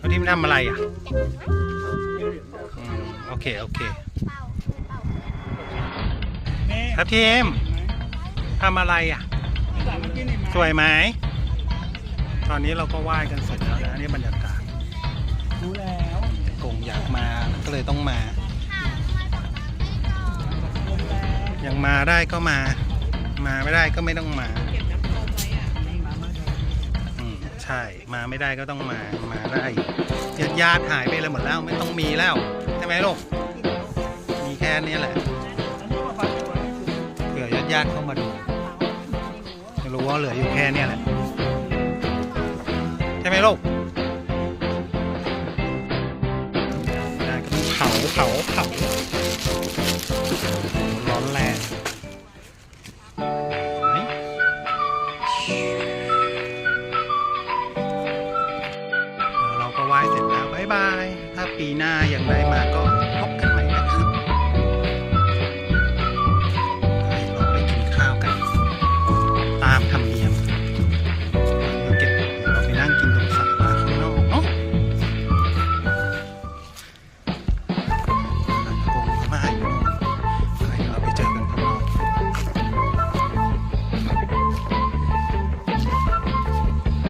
ทับทิมทำอะไรอะอืมโอเค โอเคทับทิมทำอะไรอะ สวยไหม ตอนนี้เราก็ไหว้กันเสร็จแล้วนะนี่บรรยากาศรู้แล้วกงอยากมาก็เลยต้องมา ยังมาได้ก็มา มาไม่ได้ก็ไม่ต้องมา ใช่มาไม่ได้ก็ต้องมามาได้ญาติญาติหายไปเลยหมดแล้วไม่ต้องมีแล้วใช่ไหมลูกมีแค่นี้แหละเผื่อญาติญาติเข้ามาดูจะรู้ว่าเหลืออยู่แค่นี้แหละใช่ไหมลูกเผาเผาเผา ก็ไหว้เสร็จแล้วบ๊ายบาย ถ้าปีหน้ายังได้มาก็